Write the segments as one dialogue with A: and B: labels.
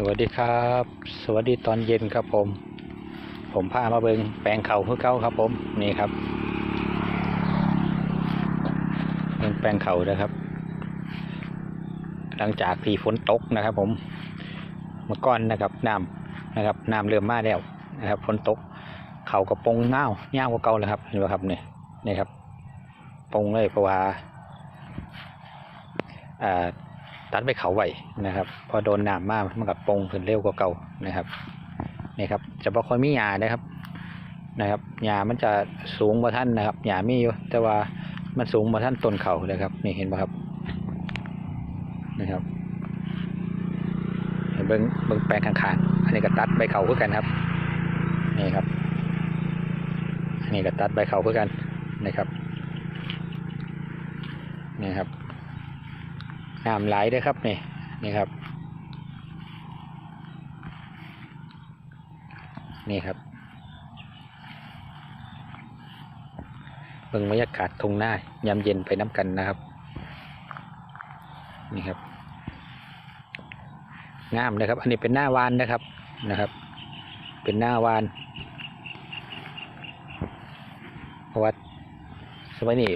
A: สวัสดีครับ สวัสดีตอนเย็นครับผม ผมพามาเบิงแปลงเขาเพื่อเก้าครับ ผมนี่ครับเบิงแปลงเขานะครับ หลังจากที่ฝนตกนะครับ ผมเมื่อก่อนนะครับน้ำนะครับน้ำเริ่มมาแล้วนะครับฝนตกเขากระปงเน่าเน่ากว่าเก่าเลยครับเห็นไหมครับเนี่ยนี่ครับปงเลยเพราะว่าอ่า ตัดไปเขาไหวนะครับ พอโดนน้ำมากมันกับปงขึ้นเร็วกว่าเก่านะครับนี่ครับจะบ่ค่อยมีหญ้านะครับนะครับหญ้ามันจะสูงกว่าท่านนะครับหญ้ามีอยู่แต่ว่ามันสูงกว่าท่านต้นเขาเลยครับ นี่เห็นไหมครับนะครับเห็นเบิ้งเบิ้งแปลงข้างๆอันนี้ก็ตัดใบเขาเพื่อกันครับนี่ครับอันนี้ก็ตัดใบเขาเพื่อกันนะครับนี่ครับ น้ำไหลเด้วยครับนี่นี่ครับ นี่ครับเบิ่งบรรยากาศทุ่งหน้ายามเย็นไปน้ำกันนะครับ นี่ครับงามเลยครับ อันนี้เป็นหน้าวานนะครับนะครับ เป็นหน้าวานเพราะว่าสมัยนี้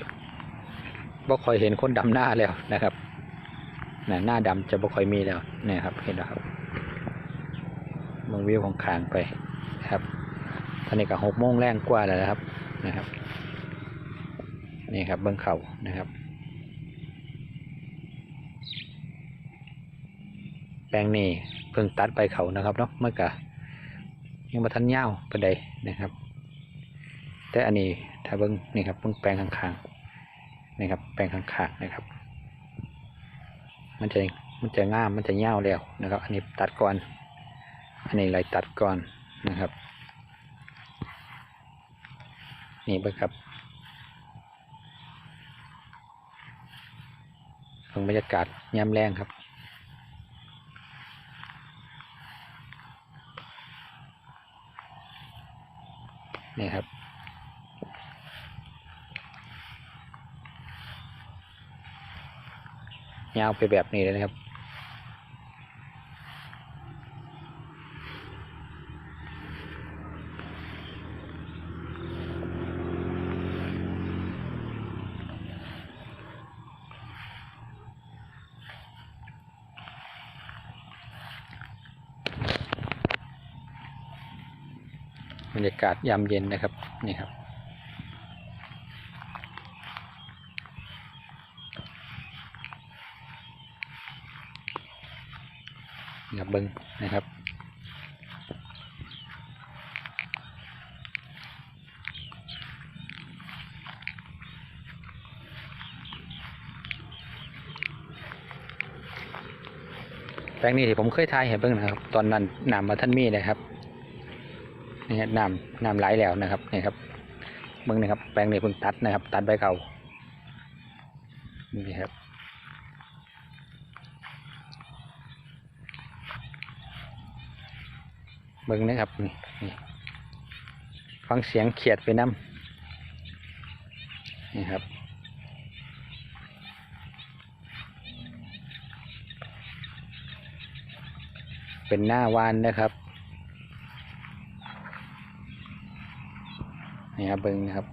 A: บ่ค่อยเห็นคนดำหน้าแล้วนะครับ นะหน้าดำจะบ่ค่อยมีแล้วนี่ครับเห็นแล้วครับมองวิวของขางไปครับตอนนี้ก็หกโมงแรงกว่าแล้วนะครับนะครับ นี่ครับเบื้องเขานะครับ แปลงนี้เพิ่งตัดไปเขานะครับเนาะเมื่อกะยังมาทันยาวไปใดนะครับ แต่อันนี้ถ้าเบิ้องนี่ครับเบิ้งแปลงข้างๆนี่ครับแปลงข้างๆนะครับ มันจะมันจะง่ามมันจะเง่าวแล้วนะครับ อันนี้ตัดก่อน อันนี้ไหลตัดก่อนนะครับ นี่เบิ่งครับเบิ่งบรรยากาศยามแรงครับนี่ครับ ยาวไปแบบนี้เลยนะครับบรรยากาศยามเย็นนะครับนี่ครับ นี่ครับเบิ้งนะครับแปลงนี้ที่ผมเคยทายเห็นเบิ้งนะครับ ตอนนั้นนำมาท่านมีนะครับนี่ฮะนำนำไหลแล้วนะครับนี่ครับเบิ้งนะครับ แปลงนี้เพิ่งตัดนะครับ ตัดใบเก่านี่ครับ เบิ่งนะครับนี่ฟังเสียงเขียดไปน้ำนี่ครับเป็นหน้าวานนะครับนี่ครับเบิ่งนะครับ